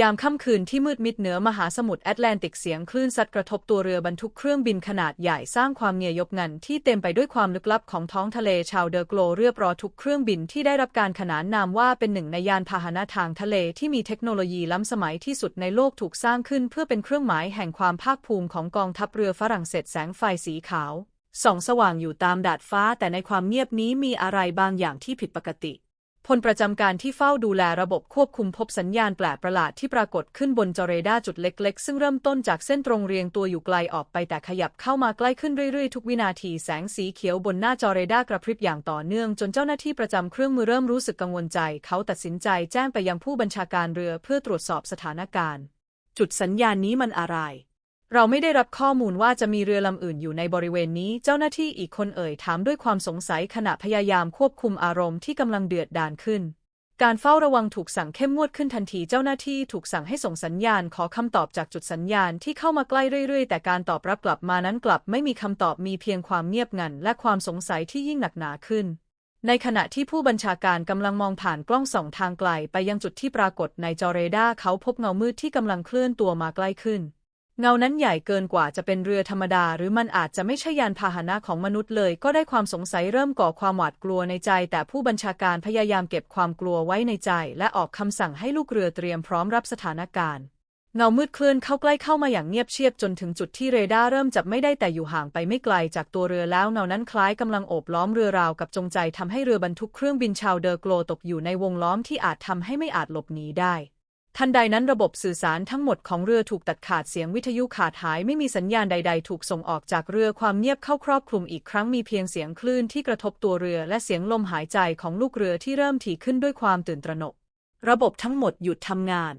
ยามค่ำคืนที่มืดมิดเหนือมหาสมุทรแอตแลนติกเสียงคลื่นซัดกระทบตัวเรือบรรทุกเครื่องบินขนาดใหญ่สร้างความเงียยบงันที่เต็มไปด้วยความลึกลับของท้องทะเลชาวเดอร์โกลเรียบรอทุกเครื่องบินที่ได้รับการขนานนามว่าเป็นหนึ่งในยานพาหนะทางทะเลที่มีเทคโนโลยีล้ำสมัยที่สุดในโลกถูกสร้างขึ้นเพื่อเป็นเครื่องหมายแห่งความภาคภูมิของกองทัพเรือฝรั่งเศสแสงไฟสีขาวส่องสว่างอยู่ตามดาดฟ้าแต่ในความเงียบนี้มีอะไรบางอย่างที่ผิดปกติ พลประจำการที่เฝ้าดูแลระบบควบคุมพบสัญญาณแปลกประหลาดที่ปรากฏขึ้นบนจอเรดาร์จุดเล็กๆ ซึ่งเริ่มต้นจากเส้นตรงเรียงตัวอยู่ไกลออกไปแต่ขยับเข้ามาใกล้ขึ้นเรื่อยๆ ทุกวินาทีแสงสีเขียวบนหน้าจอเรดาร์กระพริบอย่างต่อเนื่อง จนเจ้าหน้าที่ประจำเครื่องมือเริ่มรู้สึกกังวลใจ เขาตัดสินใจแจ้งไปยังผู้บัญชาการเรือเพื่อตรวจสอบสถานการณ์ จุดสัญญาณนี้มันอะไร เราไม่ได้รับข้อมูลว่าจะมีเรือลำอื่นอยู่ในบริเวณนี้ เจ้าหน้าที่อีกคนเอ่ยถามด้วยความสงสัยขณะพยายามควบคุมอารมณ์ที่กำลังเดือดดาลขึ้น การเฝ้าระวังถูกสั่งเข้มงวดขึ้นทันที เจ้าหน้าที่ถูกสั่งให้ส่งสัญญาณขอคำตอบจากจุดสัญญาณที่เข้ามาใกล้เรื่อยๆ แต่การตอบรับกลับมานั้นกลับไม่มีคำตอบมีเพียงความเงียบงันและความสงสัยที่ยิ่งหนักหนาขึ้น ในขณะที่ผู้บัญชาการกำลังมองผ่านกล้องส่องทางไกล ไปยังจุดที่ปรากฏในจอเรดาร์เขาพบเงามืดที่กำลังเคลื่อนตัวมาใกล้ขึ้น เงานั้นใหญ่เกินกว่าจะเป็นเรือธรรมดา หรือมันอาจจะไม่ใช่ยานพาหนะของมนุษย์เลย ก็ได้ความสงสัยเริ่มก่อความหวาดกลัวในใจ แต่ผู้บัญชาการพยายามเก็บความกลัวไว้ในใจ และออกคำสั่งให้ลูกเรือเตรียมพร้อมรับสถานการณ์ เงามืดเคลื่อนเข้าใกล้เข้ามาอย่างเงียบเชียบจนถึงจุดที่เรดาร์เริ่มจับไม่ได้แต่อยู่ห่างไปไม่ไกลจากตัวเรือแล้วเงานั้นคล้ายกำลังโอบล้อมเรือราวกับจงใจทำให้เรือบรรทุกเครื่องบินชาวเดอร์โกลตกอยู่ในวงล้อมที่อาจทำให้ไม่อาจหลบหนีได้ ทันใดนั้นระบบสื่อสารทั้งหมดของเรือถูกตัดขาดเสียงวิทยุขาดหายไม่มีสัญญาณใด ๆ ถูกส่งออกจากเรือความเงียบเข้าครอบคลุมอีกครั้งมีเพียงเสียงคลื่นที่กระทบตัวเรือและเสียงลมหายใจของลูกเรือที่เริ่มถี่ขึ้นด้วยความตื่นตระหนก ระบบทั้งหมดหยุดทำงาน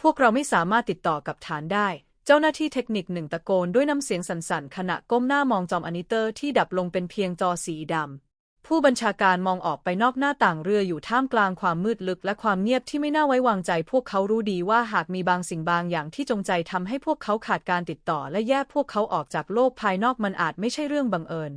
พวกเราไม่สามารถติดต่อกับฐานได้ เจ้าหน้าที่เทคนิคหนึ่งตะโกนด้วยน้ำเสียงสั่นๆขณะก้มหน้ามองจอมอนิเตอร์ที่ดับลงเป็นเพียงจอสีดำ ผู้บัญชาการมองออกไปนอกหน้าต่างเรืออยู่ท่ามกลางความมืดลึกและความเงียบที่ไม่น่าไว้วางใจ พวกเขารู้ดีว่าหากมีบางสิ่งบางอย่างที่จงใจทำให้พวกเขาขาดการติดต่อ และแยกพวกเขาออกจากโลกภายนอกมันอาจไม่ใช่เรื่องบังเอิญ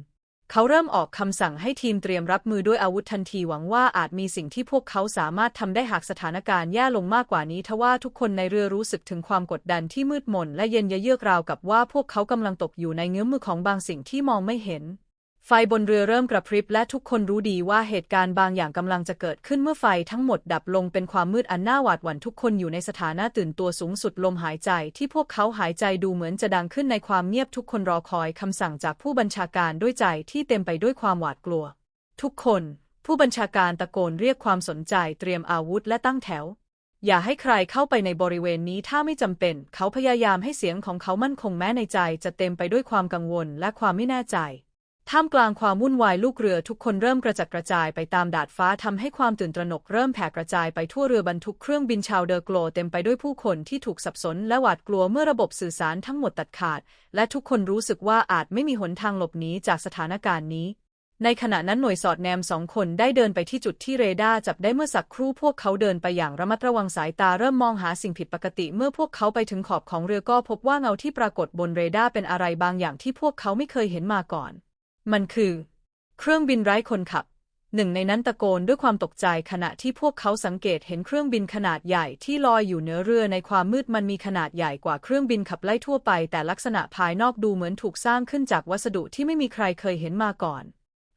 เขาเริ่มออกคำสั่งให้ทีมเตรียมรับมือด้วยอาวุธทันทีหวังว่าอาจมีสิ่งที่พวกเขาสามารถทำได้หากสถานการณ์แย่ลงมากกว่านี้ทว่าทุกคนในเรือรู้สึกถึงความกดดันที่มืดมนและเย็นเยือกราวกับว่าพวกเขากำลังตกอยู่ในเงื้อมมือของบางสิ่งที่มองไม่เห็น ไฟบนเรือเริ่มกระพริบและทุกคนรู้ดีว่าเหตุการณ์บางอย่างกำลังจะเกิดขึ้นเมื่อไฟทั้งหมดดับลงเป็นความมืดอันน่าหวาดหวั่นทุกคนอยู่ในสถานะตื่นตัวสูงสุดลมหายใจที่พวกเขาหายใจดูเหมือนจะดังขึ้นในความเงียบทุกคนรอคอยคำสั่งจากผู้บัญชาการด้วยใจที่เต็มไปด้วยความหวาดกลัว ทุกคน ผู้บัญชาการตะโกนเรียกความสนใจเตรียมอาวุธและตั้งแถว อย่าให้ใครเข้าไปในบริเวณนี้ถ้าไม่จำเป็น เขาพยายามให้เสียงของเขามั่นคงแม้ในใจจะเต็มไปด้วยความกังวลและความไม่แน่ใจ ท่ามกลางความวุ่นวายลูกเรือทุกคนเริ่มกระจัดกระจายไปตามดาดฟ้าทำให้ความตื่นตระหนกเริ่มแผ่กระจายไปทั่วเรือบรรทุกเครื่องบินชาวเดอร์โกลเต็มไปด้วยผู้คนที่ถูกสับสนและหวาดกลัวเมื่อระบบสื่อสารทั้งหมดตัดขาด และทุกคนรู้สึกว่าอาจไม่มีหนทางหลบหนีจากสถานการณ์นี้ ในขณะนั้นหน่วยสอดแนมสองคนได้เดินไปที่จุดที่เรดาร์จับได้เมื่อสักครู่พวกเขาเดินไปอย่างระมัดระวังสายตาเริ่มมองหาสิ่งผิดปกติ เมื่อพวกเขาไปถึงขอบของเรือก็พบว่าเงาที่ปรากฏบนเรดาร์เป็นอะไรบางอย่างที่พวกเขาไม่เคยเห็นมาก่อน มันคือ เครื่องบินไร้คนขับ หนึ่งในนั้นตะโกนด้วยความตกใจขณะที่พวกเขาสังเกตเห็นเครื่องบินขนาดใหญ่ที่ลอยอยู่เหนือเรือในความมืดมันมีขนาดใหญ่กว่าเครื่องบินขับไล่ทั่วไป แต่ลักษณะภายนอกดูเหมือนถูกสร้างขึ้นจากวัสดุที่ไม่มีใครเคยเห็นมาก่อน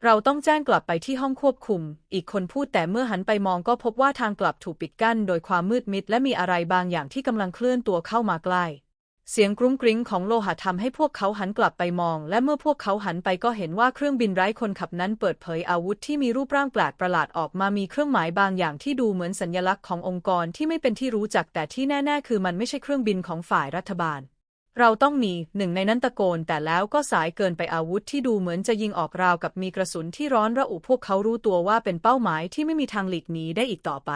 เราต้องแจ้งกลับไปที่ห้องควบคุม อีกคนพูดแต่เมื่อหันไปมองก็พบว่าทางกลับถูกปิดกั้น โดยความมืดมิดและมีอะไรบางอย่างที่กำลังเคลื่อนตัวเข้ามาใกล้ เสียงกรุ้งกริ้งของโลหะทำให้พวกเขาหันกลับไปมอง และเมื่อพวกเขาหันไปก็เห็นว่าเครื่องบินไร้คนขับนั้นเปิดเผยอาวุธที่มีรูปร่างแปลกประหลาดออกมามีเครื่องหมายบางอย่างที่ดูเหมือนสัญลักษณ์ขององค์กรที่ไม่เป็นที่รู้จักแต่ที่แน่ๆ คือมันไม่ใช่เครื่องบินของฝ่ายรัฐบาล เราต้องมีหนึ่งในนั้นตะโกน แต่แล้วก็สายเกินไปอาวุธที่ดูเหมือนจะยิงออกราวกับมีกระสุนที่ร้อนระอุพวกเขารู้ตัวว่าเป็นเป้าหมายที่ไม่มีทางหลีกหนีได้อีกต่อไป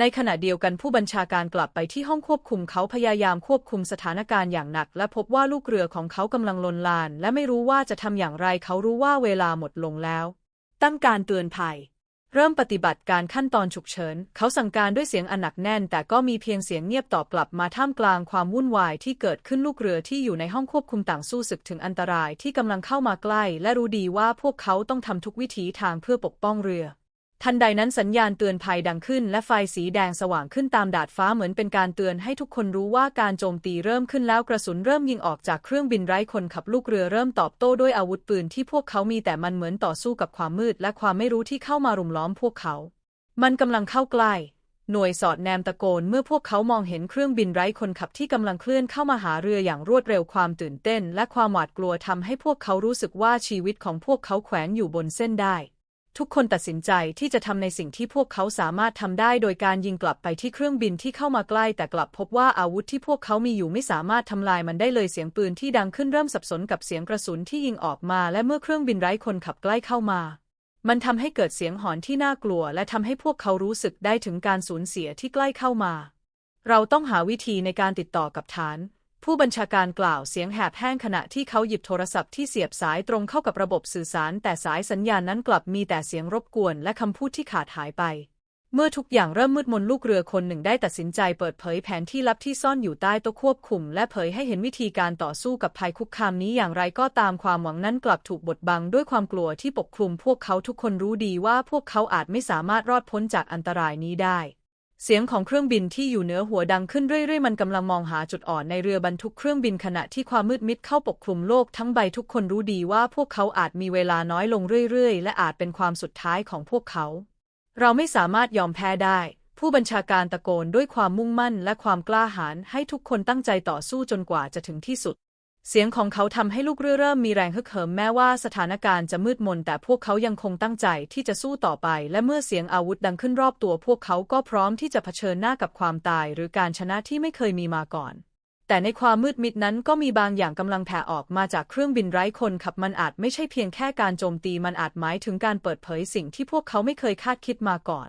ในขณะเดียวกันผู้บัญชาการกลับไปที่ห้องควบคุมเขาพยายามควบคุมสถานการณ์อย่างหนัก และพบว่าลูกเรือของเขากำลังลนลาน และไม่รู้ว่าจะทำอย่างไรเขารู้ว่าเวลาหมดลงแล้ว ตั้งการเตือนภัย เริ่มปฏิบัติการขั้นตอนฉุกเฉิน เขาสั่งการด้วยเสียงอันหนักแน่น แต่ก็มีเพียงเสียงเงียบตอบกลับมาท่ามกลางความวุ่นวายที่เกิดขึ้นลูกเรือที่อยู่ในห้องควบคุมต่างสู้ศึกถึงอันตรายที่กำลังเข้ามาใกล้ และรู้ดีว่าพวกเขาต้องทำทุกวิถีทางเพื่อปกป้องเรือ ทันใดนั้นสัญญาณเตือนภัยดังขึ้น และไฟสีแดงสว่างขึ้นตามดาดฟ้าเหมือนเป็นการเตือนให้ทุกคนรู้ว่าการโจมตีเริ่มขึ้นแล้วกระสุนเริ่มยิงออกจากเครื่องบินไร้คนขับลูกเรือเริ่มตอบโต้ด้วยอาวุธปืนที่พวกเขามีแต่มันเหมือนต่อสู้กับความมืด และความไม่รู้ที่เข้ามารุมล้อมพวกเขา มันกำลังเข้าใกล้หน่วยสอดแนมตะโกนเมื่อพวกเขามองเห็นเครื่องบินไร้คนขับที่กำลังเคลื่อนเข้ามาหาเรืออย่างรวดเร็วความตื่นเต้น และความหวาดกลัวทำให้พวกเขารู้สึกว่าชีวิตของพวกเขาแขวนอยู่บนเส้นได้ ทุกคนตัดสินใจที่จะทำในสิ่งที่พวกเขาสามารถทำได้โดยการยิงกลับไปที่เครื่องบินที่เข้ามาใกล้ แต่กลับพบว่าอาวุธที่พวกเขามีอยู่ไม่สามารถทำลายมันได้เลยเสียงปืนที่ดังขึ้นเริ่มสับสนกับเสียงกระสุนที่ยิงออกมา และเมื่อเครื่องบินไร้คนขับใกล้เข้ามา มันทำให้เกิดเสียงหอนที่น่ากลัว และทำให้พวกเขารู้สึกได้ถึงการสูญเสียที่ใกล้เข้ามา เราต้องหาวิธีในการติดต่อกับฐาน ผู้บัญชาการกล่าวเสียงแหบแห้งขณะที่เขาหยิบโทรศัพท์ที่เสียบสายตรงเข้ากับระบบสื่อสาร แต่สายสัญญาณนั้นกลับมีแต่เสียงรบกวนและคำพูดที่ขาดหายไป เมื่อทุกอย่างเริ่มมืดมนลูกเรือคนหนึ่งได้ตัดสินใจเปิดเผยแผนที่ลับที่ซ่อนอยู่ใต้โต๊ะควบคุม และเผยให้เห็นวิธีการต่อสู้กับภัยคุกคามนี้อย่างไรก็ตามความหวังนั้นกลับถูกบดบังด้วยความกลัวที่ปกคลุม พวกเขาทุกคนรู้ดีว่าพวกเขาอาจไม่สามารถรอดพ้นจากอันตรายนี้ได้ เสียงของเครื่องบินที่อยู่เหนือหัวดังขึ้นเรื่อยๆ มันกำลังมองหาจุดอ่อนในเรือบรรทุกเครื่องบินขณะที่ความมืดมิดเข้าปกคลุมโลกทั้งใบทุกคนรู้ดีว่าพวกเขาอาจมีเวลาน้อยลงเรื่อยๆ และอาจเป็นความสุดท้ายของพวกเขา เราไม่สามารถยอมแพ้ได้ ผู้บัญชาการตะโกนด้วยความมุ่งมั่นและความกล้าหาญให้ทุกคนตั้งใจต่อสู้จนกว่าจะถึงที่สุด เสียงของเขาทำให้ลูกเรือเริ่มมีแรงฮึกเหิมแม้ว่าสถานการณ์จะมืดมน แต่พวกเขายังคงตั้งใจที่จะสู้ต่อไป และเมื่อเสียงอาวุธดังขึ้นรอบตัว พวกเขาก็พร้อมที่จะเผชิญหน้ากับความตาย หรือการชนะที่ไม่เคยมีมาก่อน แต่ในความมืดมิดนั้นก็มีบางอย่างกำลังแผ่ออกมาจากเครื่องบินไร้คนขับมันอาจไม่ใช่เพียงแค่การโจมตีมันอาจหมายถึงการเปิดเผยสิ่งที่พวกเขาไม่เคยคาดคิดมาก่อน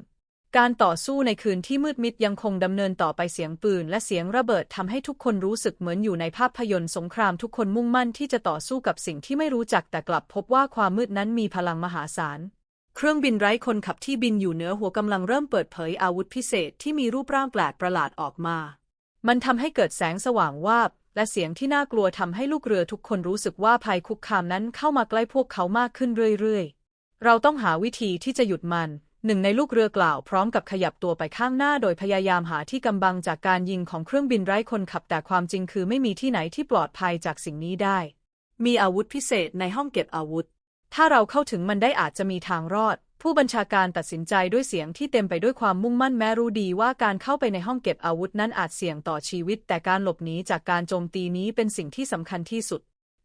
การต่อสู้ในคืนที่มืดมิดยังคงดำเนินต่อไปเสียงปืนและเสียงระเบิดทำให้ทุกคนรู้สึกเหมือนอยู่ในภาพยนตร์สงครามทุกคนมุ่งมั่นที่จะต่อสู้กับสิ่งที่ไม่รู้จักแต่กลับพบว่าความมืดนั้นมีพลังมหาศาล เครื่องบินไร้คนขับที่บินอยู่เหนือหัวกำลังเริ่มเปิดเผยอาวุธพิเศษที่มีรูปร่างแปลกประหลาดออกมา มันทำให้เกิดแสงสว่างวาบและเสียงที่น่ากลัวทำให้ลูกเรือทุกคนรู้สึกว่าภัยคุกคามนั้นเข้ามาใกล้พวกเขามากขึ้นเรื่อยๆ เราต้องหาวิธีที่จะหยุดมัน หนึ่งในลูกเรือกล่าวพร้อมกับขยับตัวไปข้างหน้าโดยพยายามหาที่กำบังจากการยิงของเครื่องบินไร้คนขับแต่ความจริงคือไม่มีที่ไหนที่ปลอดภัยจากสิ่งนี้ได้ มีอาวุธพิเศษในห้องเก็บอาวุธ ถ้าเราเข้าถึงมันได้อาจจะมีทางรอด ผู้บัญชาการตัดสินใจด้วยเสียงที่เต็มไปด้วยความมุ่งมั่นแม้รู้ดีว่าการเข้าไปในห้องเก็บอาวุธนั้นอาจเสี่ยงต่อชีวิต แต่การหลบหนีจากการโจมตีนี้เป็นสิ่งที่สำคัญที่สุด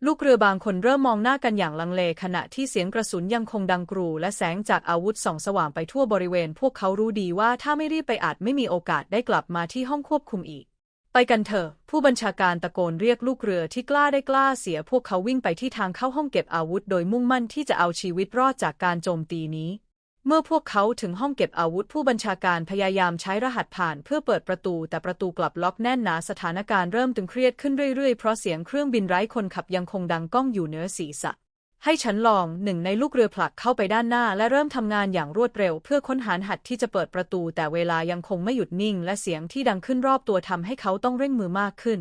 ลูกเรือบางคนเริ่มมองหน้ากันอย่างลังเลขณะที่เสียงกระสุนยังคงดังกรูและแสงจากอาวุธส่องสว่างไปทั่วบริเวณ พวกเขารู้ดีว่าถ้าไม่รีบไปอาจไม่มีโอกาสได้กลับมาที่ห้องควบคุมอีก ไปกันเถอะ ผู้บัญชาการตะโกนเรียกลูกเรือที่กล้าได้กล้าเสีย พวกเขาวิ่งไปที่ทางเข้าห้องเก็บอาวุธ โดยมุ่งมั่นที่จะเอาชีวิตรอดจากการโจมตีนี้ เมื่อพวกเขาถึงห้องเก็บอาวุธผู้บัญชาการพยายามใช้รหัสผ่านเพื่อเปิดประตู แต่ประตูกลับล็อกแน่นหนาสถานการณ์เริ่มตึงเครียดขึ้นเรื่อยๆ เพราะเสียงเครื่องบินไร้คนขับยังคงดังก้องอยู่เหนือศีรษะ ให้ฉันลองหนึ่งในลูกเรือผลักเข้าไปด้านหน้า และเริ่มทำงานอย่างรวดเร็ว เพื่อค้นหาหัดที่จะเปิดประตู แต่เวลายังคงไม่หยุดนิ่ง และเสียงที่ดังขึ้นรอบตัวทำให้เขาต้องเร่งมือมากขึ้น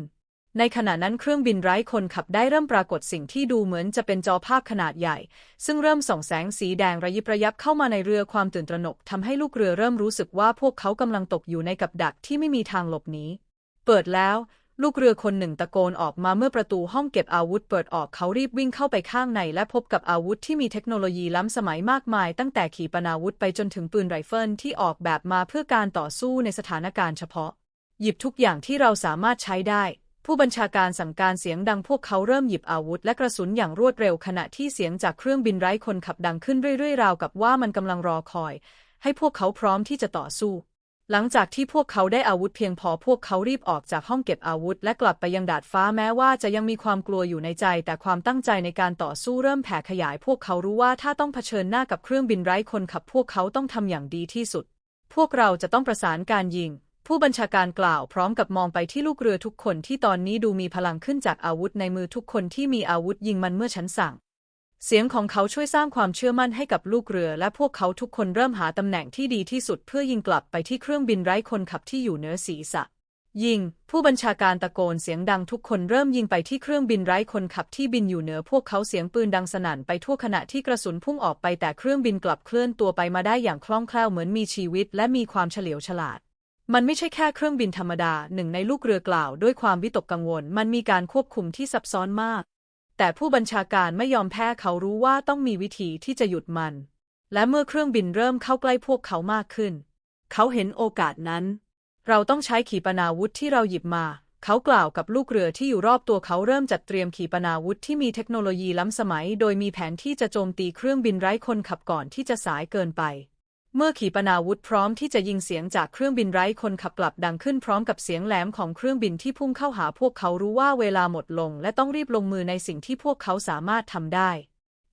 ในขณะนั้นเครื่องบินไร้คนขับได้เริ่มปรากฏสิ่งที่ดูเหมือนจะเป็นจอภาพขนาดใหญ่ ซึ่งเริ่มส่องแสงสีแดงระยิบระยับเข้ามาในเรือความตื่นตระหนกทำให้ลูกเรือเริ่มรู้สึกว่าพวกเขากำลังตกอยู่ในกับดักที่ไม่มีทางหลบหนีเปิดแล้ว ลูกเรือคนหนึ่งตะโกนออกมาเมื่อประตูห้องเก็บอาวุธเปิดออกเขารีบวิ่งเข้าไปข้างในและพบกับอาวุธที่มีเทคโนโลยีล้ำสมัยมากมาย ตั้งแต่ขีปนาวุธไปจนถึงปืนไรเฟิลที่ออกแบบมาเพื่อการต่อสู้ในสถานการณ์เฉพาะ หยิบทุกอย่างที่เราสามารถใช้ได้ ผู้บัญชาการสั่งการเสียงดังพวกเขาเริ่มหยิบอาวุธและกระสุนอย่างรวดเร็วขณะที่เสียงจากเครื่องบินไร้คนขับดังขึ้นเรื่อยๆ ราวกับว่ามันกำลังรอคอย ให้พวกเขาพร้อมที่จะต่อสู้ หลังจากที่พวกเขาได้อาวุธเพียงพอพวกเขารีบออกจากห้องเก็บอาวุธ และกลับไปยังดาดฟ้าแม้ว่าจะยังมีความกลัวอยู่ในใจ แต่ความตั้งใจในการต่อสู้เริ่มแผ่ขยาย พวกเขารู้ว่าถ้าต้องเผชิญหน้ากับเครื่องบินไร้คนขับ พวกเขาต้องทำอย่างดีที่สุด พวกเราจะต้องประสานการยิง ผู้บัญชาการกล่าวพร้อมกับมองไปที่ลูกเรือทุกคนที่ตอนนี้ดูมีพลังขึ้นจากอาวุธในมือทุกคนที่มีอาวุธยิงมันเมื่อฉันสั่ง เสียงของเขาช่วยสร้างความเชื่อมั่นให้กับลูกเรือ และพวกเขาทุกคนเริ่มหาตำแหน่งที่ดีที่สุดเพื่อยิงกลับไปที่เครื่องบินไร้คนขับที่อยู่เหนือศีรษะ ยิง ผู้บัญชาการตะโกนเสียงดังทุกคนเริ่มยิงไปที่เครื่องบินไร้คนขับที่บินอยู่เหนือพวกเขาเสียงปืนดังสนั่นไปทั่วขณะที่กระสุนพุ่งออกไปแต่เครื่องบินกลับเคลื่อนตัวไปมาได้อย่างคล่องแคล่วเหมือนมีชีวิต และมีความเฉลียวฉลาด มันไม่ใช่แค่เครื่องบินธรรมดาหนึ่งในลูกเรือกล่าวด้วยความวิตกกังวล มันมีการควบคุมที่ซับซ้อนมาก แต่ผู้บัญชาการไม่ยอมแพ้เขารู้ว่าต้องมีวิธีที่จะหยุดมัน และเมื่อเครื่องบินเริ่มเข้าใกล้พวกเขามากขึ้น เขาเห็นโอกาสนั้น เราต้องใช้ขีปนาวุธที่เราหยิบมา เขากล่าวกับลูกเรือที่อยู่รอบตัวเขาเริ่มจัดเตรียมขีปนาวุธที่มีเทคโนโลยีล้ำสมัย โดยมีแผนที่จะโจมตีเครื่องบินไร้คนขับก่อนที่จะสายเกินไป เมื่อขีปนาวุธพร้อมที่จะยิงเสียงจากเครื่องบินไร้คนขับกลับดังขึ้นพร้อมกับเสียงแหลมของเครื่องบินที่พุ่งเข้าหาพวกเขารู้ว่าเวลาหมดลง และต้องรีบลงมือในสิ่งที่พวกเขาสามารถทำได้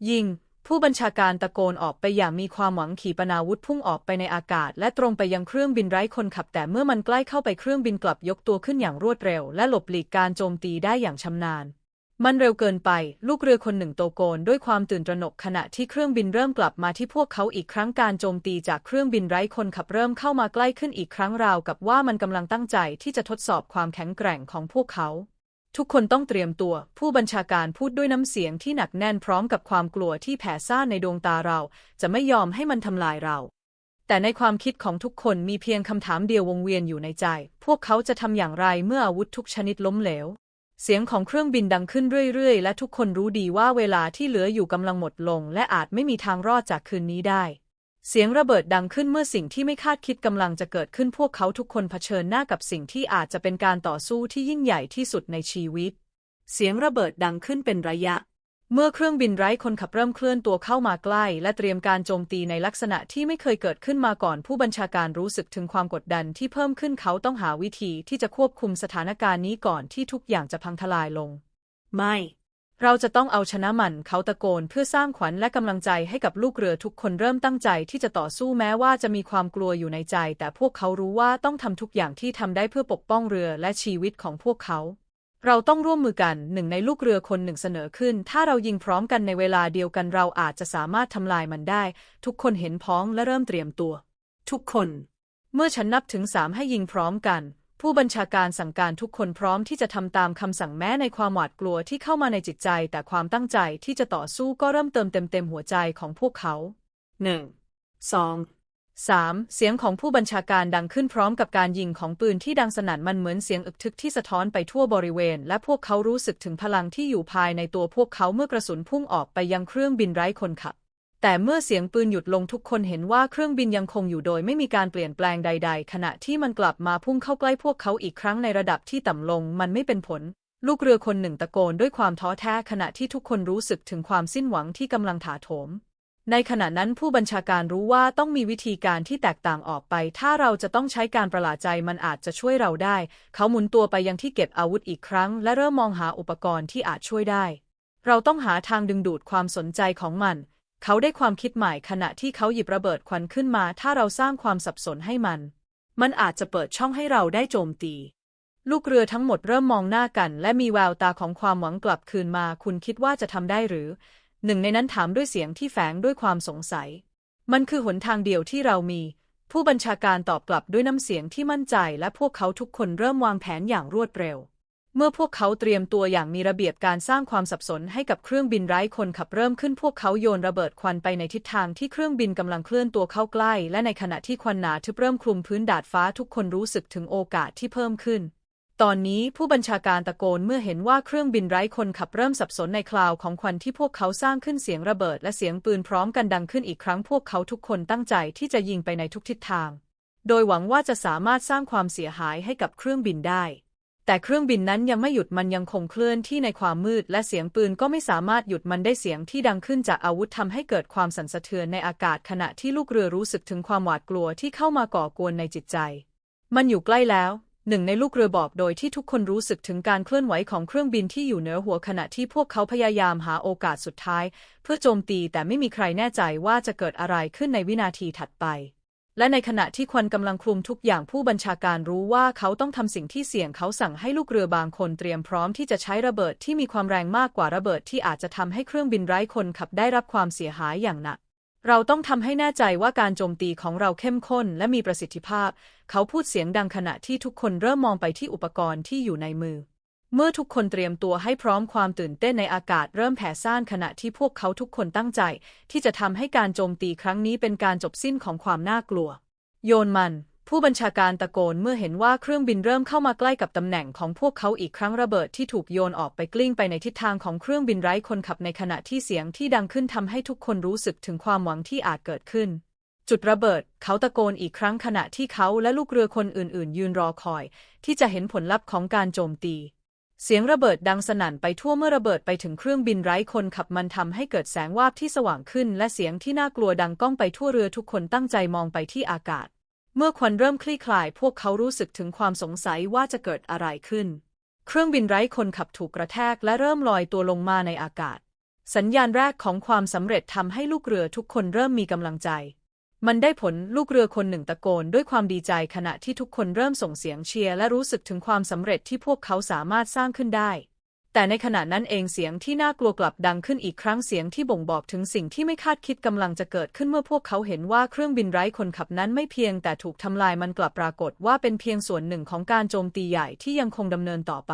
ยิง ผู้บัญชาการตะโกนออกไปอย่างมีความหวังขีปนาวุธพุ่งออกไปในอากาศ และตรงไปยังเครื่องบินไร้คนขับ แต่เมื่อมันใกล้เข้าไปเครื่องบินกลับยกตัวขึ้นอย่างรวดเร็ว และหลบหลีกการโจมตีได้อย่างชำนาญ มันเร็วเกินไป ลูกเรือคนหนึ่งโตโกนด้วยความตื่นตระหนกขณะที่เครื่องบินเริ่มกลับมาที่พวกเขาอีกครั้งการโจมตีจากเครื่องบินไร้คนขับเริ่มเข้ามาใกล้ขึ้นอีกครั้งราวกับว่ามันกำลังตั้งใจที่จะทดสอบความแข็งแกร่งของพวกเขา ทุกคนต้องเตรียมตัว ผู้บัญชาการพูดด้วยน้ำเสียงที่หนักแน่นพร้อมกับความกลัวที่แผ่ซ่านในดวงตาเรา จะไม่ยอมให้มันทำลายเรา แต่ในความคิดของทุกคนมีเพียงคำถามเดียววงเวียนอยู่ในใจ พวกเขาจะทำอย่างไรเมื่ออาวุธทุกชนิดล้มเหลว เสียงของเครื่องบินดังขึ้นเรื่อยๆ และทุกคนรู้ดีว่าเวลาที่เหลืออยู่กำลังหมดลง และอาจไม่มีทางรอดจากคืนนี้ได้ เสียงระเบิดดังขึ้นเมื่อสิ่งที่ไม่คาดคิดกำลังจะเกิดขึ้นพวกเขาทุกคนเผชิญหน้ากับสิ่งที่อาจจะเป็นการต่อสู้ที่ยิ่งใหญ่ที่สุดในชีวิต เสียงระเบิดดังขึ้นเป็นระยะ เมื่อเครื่องบินไร้คนขับเริ่มเคลื่อนตัวเข้ามาใกล้ และเตรียมการโจมตีในลักษณะที่ไม่เคยเกิดขึ้นมาก่อนผู้บัญชาการรู้สึกถึงความกดดันที่เพิ่มขึ้นเขาต้องหาวิธีที่จะควบคุมสถานการณ์นี้ก่อนที่ทุกอย่างจะพังทลายลง ไม่ เราจะต้องเอาชนะมันเขาตะโกนเพื่อสร้างขวัญและกำลังใจให้กับลูกเรือทุกคนเริ่มตั้งใจที่จะต่อสู้แม้ว่าจะมีความกลัวอยู่ในใจ แต่พวกเขารู้ว่าต้องทำทุกอย่างที่ทำได้เพื่อปกป้องเรือและชีวิตของพวกเขา เราต้องร่วมมือกันหนึ่งในลูกเรือคนหนึ่งเสนอขึ้น ถ้าเรายิงพร้อมกันในเวลาเดียวกันเราอาจจะสามารถทำลายมันได้ ทุกคนเห็นพ้องและเริ่มเตรียมตัว ทุกคน เมื่อฉันนับถึงสามให้ยิงพร้อมกัน ผู้บัญชาการสั่งการทุกคนพร้อมที่จะทำตามคำสั่งแม้ในความหวาดกลัวที่เข้ามาในจิตใจ แต่ความตั้งใจที่จะต่อสู้ก็เริ่มเติมเต็มเต็มหัวใจของพวกเขาหนึ่งสอง สามเสียงของผู้บัญชาการดังขึ้นพร้อมกับการยิงของปืนที่ดังสนั่นมันเหมือนเสียงอึกทึกที่สะท้อนไปทั่วบริเวณ และพวกเขารู้สึกถึงพลังที่อยู่ภายในตัวพวกเขาเมื่อกระสุนพุ่งออกไปยังเครื่องบินไร้คนขับ แต่เมื่อเสียงปืนหยุดลงทุกคนเห็นว่าเครื่องบินยังคงอยู่โดยไม่มีการเปลี่ยนแปลงใด ๆ ขณะที่มันกลับมาพุ่งเข้าใกล้พวกเขาอีกครั้งในระดับที่ต่ำลง มันไม่เป็นผล ลูกเรือคนหนึ่งตะโกนด้วยความท้อแท้ขณะที่ทุกคนรู้สึกถึงความสิ้นหวังที่กำลังถาโถม ในขณะนั้นผู้บัญชาการรู้ว่าต้องมีวิธีการที่แตกต่างออกไป ถ้าเราจะต้องใช้การประหลาดใจมันอาจจะช่วยเราได้ เขาหมุนตัวไปยังที่เก็บอาวุธอีกครั้ง และเริ่มมองหาอุปกรณ์ที่อาจช่วยได้ เราต้องหาทางดึงดูดความสนใจของมัน เขาได้ความคิดใหม่ขณะที่เขาหยิบระเบิดควันขึ้นมา ถ้าเราสร้างความสับสนให้มัน มันอาจจะเปิดช่องให้เราได้โจมตี ลูกเรือทั้งหมดเริ่มมองหน้ากัน และมีแววตาของความหวังกลับคืนมา คุณคิดว่าจะทำได้หรือ หนึ่งในนั้นถามด้วยเสียงที่แฝงด้วยความสงสัย มันคือหนทางเดียวที่เรามี ผู้บัญชาการตอบกลับด้วยน้ำเสียงที่มั่นใจและพวกเขาทุกคนเริ่มวางแผนอย่างรวดเร็ว เมื่อพวกเขาเตรียมตัวอย่างมีระเบียบการสร้างความสับสนให้กับเครื่องบินไร้คนขับเริ่มขึ้นพวกเขาโยนระเบิดควันไปในทิศทางที่เครื่องบินกำลังเคลื่อนตัวเข้าใกล้ และในขณะที่ควันหนาทึบเริ่มคลุมพื้นดาดฟ้าทุกคนรู้สึกถึงโอกาสที่เพิ่มขึ้น ตอนนี้ผู้บัญชาการตะโกนเมื่อเห็นว่าเครื่องบินไร้คนขับเริ่มสับสนในคลาวของควันที่พวกเขาสร้างขึ้นเสียงระเบิดและเสียงปืนพร้อมกันดังขึ้นอีกครั้งพวกเขาทุกคนตั้งใจที่จะยิงไปในทุกทิศทาง โดยหวังว่าจะสามารถสร้างความเสียหายให้กับเครื่องบินได้ แต่เครื่องบินนั้นยังไม่หยุดมันยังคงเคลื่อนที่ในความมืด และเสียงปืนก็ไม่สามารถหยุดมันได้เสียงที่ดังขึ้นจากอาวุธทำให้เกิดความสั่นสะเทือนในอากาศขณะที่ลูกเรือรู้สึกถึงความหวาดกลัวที่เข้ามาก่อกวนในจิตใจ มันอยู่ใกล้แล้ว หนึ่งในลูกเรือบอกโดยที่ทุกคนรู้สึกถึงการเคลื่อนไหวของเครื่องบินที่อยู่เหนือหัวขณะที่พวกเขาพยายามหาโอกาสสุดท้าย เพื่อโจมตีแต่ไม่มีใครแน่ใจว่าจะเกิดอะไรขึ้นในวินาทีถัดไป และในขณะที่ควันกำลังคลุมทุกอย่างผู้บัญชาการรู้ว่าเขาต้องทำสิ่งที่เสี่ยงเขาสั่งให้ลูกเรือบางคนเตรียมพร้อมที่จะใช้ระเบิดที่มีความแรงมากกว่าระเบิดที่อาจจะทำให้เครื่องบินไร้คนขับได้รับความเสียหายอย่างหนัก เราต้องทำให้แน่ใจว่าการโจมตีของเราเข้มข้นและมีประสิทธิภาพ เขาพูดเสียงดังขณะที่ทุกคนเริ่มมองไปที่อุปกรณ์ที่อยู่ในมือ เมื่อทุกคนเตรียมตัวให้พร้อมความตื่นเต้นในอากาศเริ่มแผ่ซ่านขณะที่พวกเขาทุกคนตั้งใจ ที่จะทำให้การโจมตีครั้งนี้เป็นการจบสิ้นของความน่ากลัว โยนมัน ผู้บัญชาการตะโกนเมื่อเห็นว่าเครื่องบินเริ่มเข้ามาใกล้กับตำแหน่งของพวกเขาอีกครั้งระเบิดที่ถูกโยนออกไปกลิ้งไปในทิศทางของเครื่องบินไร้คนขับในขณะที่เสียงที่ดังขึ้นทำให้ทุกคนรู้สึกถึงความหวังที่อาจเกิดขึ้น จุดระเบิด เขาตะโกนอีกครั้งขณะที่เขาและลูกเรือคนอื่น ๆ ยืนรอคอย ที่จะเห็นผลลัพธ์ของการโจมตี เสียงระเบิดดังสนั่นไปทั่วเมื่อระเบิดไปถึงเครื่องบินไร้คนขับมันทำให้เกิดแสงวาบที่สว่างขึ้น และเสียงที่น่ากลัวดังก้องไปทั่วเรือทุกคนตั้งใจมองไปที่อากาศ เมื่อควันเริ่มคลี่คลาย พวกเขารู้สึกถึงความสงสัยว่าจะเกิดอะไรขึ้น เครื่องบินไร้คนขับถูกกระแทกและเริ่มลอยตัวลงมาในอากาศ สัญญาณแรกของความสำเร็จทำให้ลูกเรือทุกคนเริ่มมีกำลังใจ มันได้ผลลูกเรือคนหนึ่งตะโกนด้วยความดีใจขณะที่ทุกคนเริ่มส่งเสียงเชียร์และรู้สึกถึงความสำเร็จที่พวกเขาสามารถสร้างขึ้นได้ แต่ในขณะนั้นเองเสียงที่น่ากลัวกลับดังขึ้นอีกครั้งเสียงที่บ่งบอกถึงสิ่งที่ไม่คาดคิดกำลังจะเกิดขึ้นเมื่อพวกเขาเห็นว่าเครื่องบินไร้คนขับนั้นไม่เพียงแต่ถูกทำลายมันกลับปรากฏว่าเป็นเพียงส่วนหนึ่งของการโจมตีใหญ่ที่ยังคงดำเนินต่อไป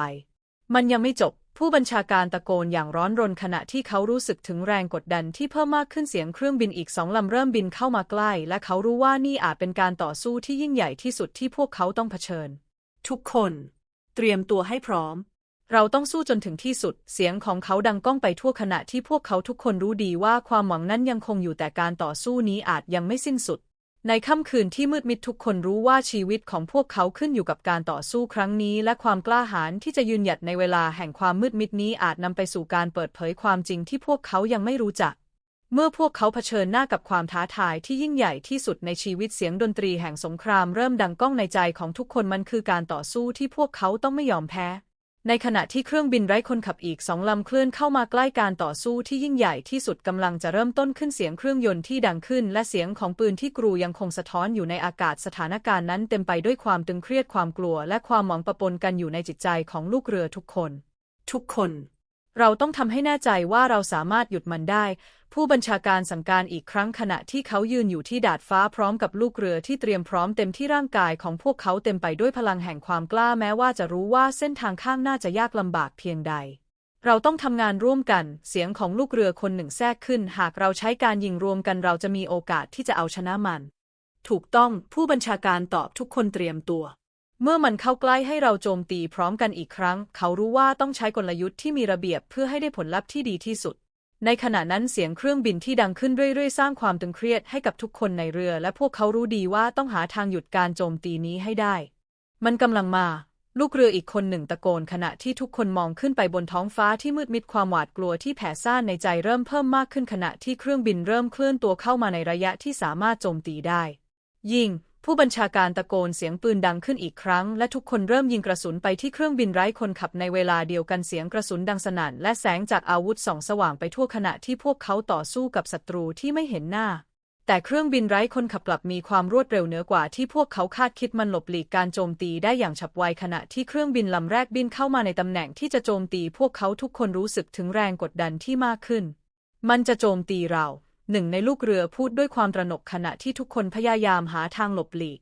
มันยังไม่จบผู้บัญชาการตะโกนอย่างร้อนรนขณะที่เขารู้สึกถึงแรงกดดันที่เพิ่มมากขึ้นเสียงเครื่องบินอีกสองลำเริ่มบินเข้ามาใกล้ และเขารู้ว่านี่อาจเป็นการต่อสู้ที่ยิ่งใหญ่ที่สุดที่พวกเขาต้องเผชิญ ทุกคน เตรียมตัวให้พร้อม เราต้องสู้จนถึงที่สุด เสียงของเขาดังก้องไปทั่วขณะที่พวกเขาทุกคนรู้ดีว่าความหวังนั้นยังคงอยู่แต่การต่อสู้นี้อาจยังไม่สิ้นสุด ในค่ำคืนที่มืดมิดทุกคนรู้ว่าชีวิตของพวกเขาขึ้นอยู่กับการต่อสู้ครั้งนี้ และความกล้าหาญที่จะยืนหยัดในเวลาแห่งความมืดมิดนี้อาจนำไปสู่การเปิดเผยความจริงที่พวกเขายังไม่รู้จักเมื่อพวกเขาเผชิญหน้ากับความท้าทายที่ยิ่งใหญ่ที่สุดในชีวิตเสียงดนตรีแห่งสงครามเริ่มดังก้องในใจของทุกคนมันคือการต่อสู้ที่พวกเขาต้องไม่ยอมแพ้ ในขณะที่เครื่องบินไร้คนขับอีกสองลำเคลื่อนเข้ามาใกล้การต่อสู้ที่ยิ่งใหญ่ที่สุดกำลังจะเริ่มต้นขึ้นเสียงเครื่องยนต์ที่ดังขึ้น และเสียงของปืนที่กรูยังคงสะท้อนอยู่ในอากาศสถานการณ์นั้นเต็มไปด้วยความตึงเครียดความกลัว และความหมองปะปนกันอยู่ในจิตใจของลูกเรือทุกคน ทุกคน เราต้องทำให้แน่ใจว่าเราสามารถหยุดมันได้ ผู้บัญชาการสั่งการอีกครั้งขณะที่เขายืนอยู่ที่ดาดฟ้าพร้อมกับลูกเรือที่เตรียมพร้อมเต็มที่ร่างกายของพวกเขาเต็มไปด้วยพลังแห่งความกล้าแม้ว่าจะรู้ว่าเส้นทางข้างหน้าจะยากลำบากเพียงใด เราต้องทำงานร่วมกัน เสียงของลูกเรือคนหนึ่งแทรกขึ้น หากเราใช้การยิงรวมกันเราจะมีโอกาสที่จะเอาชนะมัน ถูกต้องผู้บัญชาการตอบทุกคนเตรียมตัว เมื่อมันเข้าใกล้ให้เราโจมตีพร้อมกันอีกครั้ง เขารู้ว่าต้องใช้กลยุทธ์ที่มีระเบียบเพื่อให้ได้ผลลัพธ์ที่ดีที่สุด ในขณะนั้นเสียงเครื่องบินที่ดังขึ้นเรื่อยๆ สร้างความตึงเครียดให้กับทุกคนในเรือ และพวกเขารู้ดีว่าต้องหาทางหยุดการโจมตีนี้ให้ได้ มันกำลังมา ลูกเรืออีกคนหนึ่งตะโกนขณะที่ทุกคนมองขึ้นไปบนท้องฟ้าที่มืดมิดความหวาดกลัวที่แผ่ซ่านในใจเริ่มเพิ่มมากขึ้นขณะที่เครื่องบินเริ่มเคลื่อนตัวเข้ามาในระยะที่สามารถโจมตีได้ ยิง ผู้บัญชาการตะโกนเสียงปืนดังขึ้นอีกครั้ง และทุกคนเริ่มยิงกระสุนไปที่เครื่องบินไร้คนขับในเวลาเดียวกันเสียงกระสุนดังสนั่นและแสงจากอาวุธส่องสว่างไปทั่วขณะที่พวกเขาต่อสู้กับศัตรูที่ไม่เห็นหน้า แต่เครื่องบินไร้คนขับกลับมีความรวดเร็วเหนือกว่าที่พวกเขาคาดคิดมันหลบหลีกการโจมตีได้อย่างฉับไวขณะที่เครื่องบินลำแรกบินเข้ามาในตำแหน่งที่จะโจมตี พวกเขาทุกคนรู้สึกถึงแรงกดดันที่มากขึ้น มันจะโจมตีเรา หนึ่งในลูกเรือพูดด้วยความตระหนกขณะที่ทุกคนพยายามหาทางหลบหลีก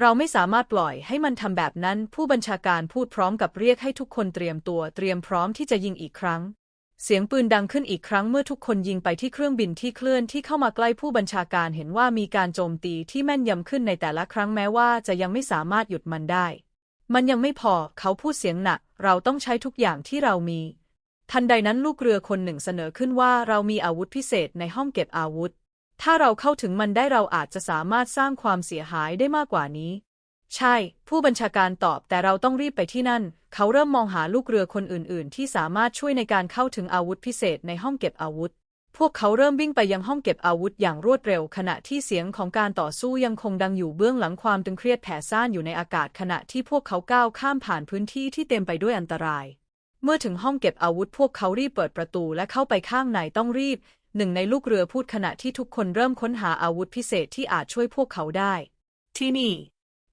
เราไม่สามารถปล่อยให้มันทำแบบนั้น ผู้บัญชาการพูดพร้อมกับเรียกให้ทุกคนเตรียมตัวเตรียมพร้อมที่จะยิงอีกครั้ง เสียงปืนดังขึ้นอีกครั้งเมื่อทุกคนยิงไปที่เครื่องบินที่เคลื่อนที่เข้ามาใกล้ผู้บัญชาการเห็นว่ามีการโจมตีที่แม่นยำขึ้นในแต่ละครั้งแม้ว่าจะยังไม่สามารถหยุดมันได้ มันยังไม่พอเขาพูดเสียงหนัก เราต้องใช้ทุกอย่างที่เรามี ทันใดนั้นลูกเรือคนหนึ่งเสนอขึ้นว่าเรามีอาวุธพิเศษในห้องเก็บอาวุธ ถ้าเราเข้าถึงมันได้เราอาจจะสามารถสร้างความเสียหายได้มากกว่านี้ ใช่ ผู้บัญชาการตอบแต่เราต้องรีบไปที่นั่น เขาเริ่มมองหาลูกเรือคนอื่น ๆ ที่สามารถช่วยในการเข้าถึงอาวุธพิเศษในห้องเก็บอาวุธ พวกเขาเริ่มวิ่งไปยังห้องเก็บอาวุธอย่างรวดเร็ว ขณะที่เสียงของการต่อสู้ยังคงดังอยู่เบื้องหลังความตึงเครียดแผ่ซ่านอยู่ในอากาศขณะที่พวกเขาก้าวข้ามผ่านพื้นที่ที่เต็มไปด้วยอันตราย เมื่อถึงห้องเก็บอาวุธพวกเขารีบเปิดประตูและเข้าไปข้างในต้องรีบ หนึ่งในลูกเรือพูดขณะที่ทุกคนเริ่มค้นหาอาวุธพิเศษที่อาจช่วยพวกเขาได้ ที่นี่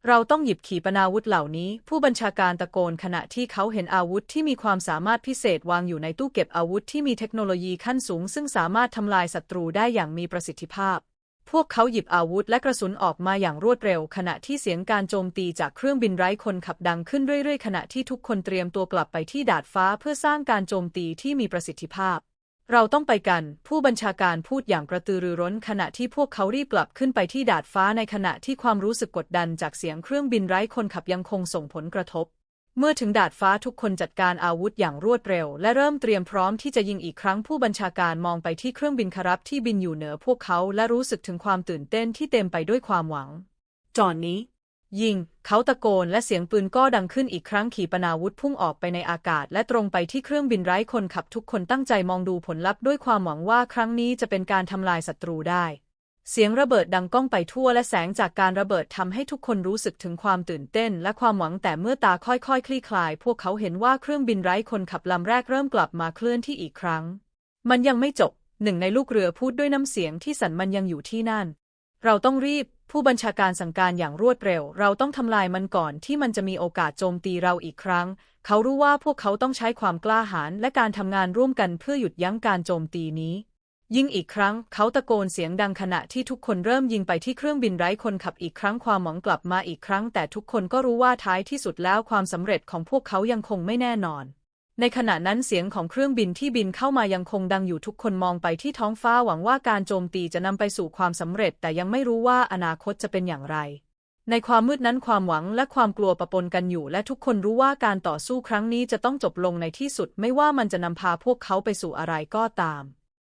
เราต้องหยิบขีปนาวุธเหล่านี้ ผู้บัญชาการตะโกนขณะที่เขาเห็นอาวุธที่มีความสามารถพิเศษวางอยู่ในตู้เก็บอาวุธที่มีเทคโนโลยีขั้นสูง ซึ่งสามารถทำลายศัตรูได้อย่างมีประสิทธิภาพ พวกเขาหยิบอาวุธและกระสุนออกมาอย่างรวดเร็ว ขณะที่เสียงการโจมตีจากเครื่องบินไร้คนขับดังขึ้นเรื่อยๆ ขณะที่ทุกคนเตรียมตัวกลับไปที่ดาดฟ้าเพื่อสร้างการโจมตีที่มีประสิทธิภาพ เราต้องไปกัน ผู้บัญชาการพูดอย่างกระตือรือร้น ขณะที่พวกเขารีบกลับขึ้นไปที่ดาดฟ้าในขณะที่ความรู้สึกกดดันจากเสียงเครื่องบินไร้คนขับยังคงส่งผลกระทบ เมื่อถึงดาดฟ้าทุกคนจัดการอาวุธอย่างรวดเร็ว และเริ่มเตรียมพร้อมที่จะยิงอีกครั้งผู้บัญชาการมองไปที่เครื่องบินคารับที่บินอยู่เหนือพวกเขาและรู้สึกถึงความตื่นเต้นที่เต็มไปด้วยความหวัง จอนนี้ ยิง เขาตะโกนและเสียงปืนก็ดังขึ้นอีกครั้งขีปนาวุธพุ่งออกไปในอากาศ และตรงไปที่เครื่องบินไร้คนขับทุกคนตั้งใจมองดูผลลัพธ์ด้วยความหวังว่าครั้งนี้จะเป็นการทำลายศัตรูได้ เสียงระเบิดดังก้องไปทั่วและแสงจากการระเบิดทำให้ทุกคนรู้สึกถึงความตื่นเต้น และความหวังแต่เมื่อตาค่อยๆคลี่คลาย พวกเขาเห็นว่าเครื่องบินไร้คนขับลำแรกเริ่มกลับมาเคลื่อนที่อีกครั้ง มันยังไม่จบ หนึ่งในลูกเรือพูดด้วยน้ำเสียงที่สั่นมันยังอยู่ที่นั่น เราต้องรีบ ผู้บัญชาการสั่งการอย่างรวดเร็ว เราต้องทำลายมันก่อนที่มันจะมีโอกาสโจมตีเราอีกครั้ง เขารู้ว่าพวกเขาต้องใช้ความกล้าหาญและการทำงานร่วมกันเพื่อหยุดยั้งการโจมตีนี้ ยิงอีกครั้งเขาตะโกนเสียงดังขณะที่ทุกคนเริ่มยิงไปที่เครื่องบินไร้คนขับอีกครั้งความหวังกลับมาอีกครั้ง แต่ทุกคนก็รู้ว่าท้ายที่สุดแล้วความสำเร็จของพวกเขายังคงไม่แน่นอน ในขณะนั้นเสียงของเครื่องบินที่บินเข้ามายังคงดังอยู่ทุกคนมองไปที่ท้องฟ้าหวังว่าการโจมตีจะนำไปสู่ความสำเร็จ แต่ยังไม่รู้ว่าอนาคตจะเป็นอย่างไร ในความมืดนั้นความหวังและความกลัวปะปนกันอยู่ และทุกคนรู้ว่าการต่อสู้ครั้งนี้จะต้องจบลงในที่สุด ไม่ว่ามันจะนำพาพวกเขาไปสู่อะไรก็ตาม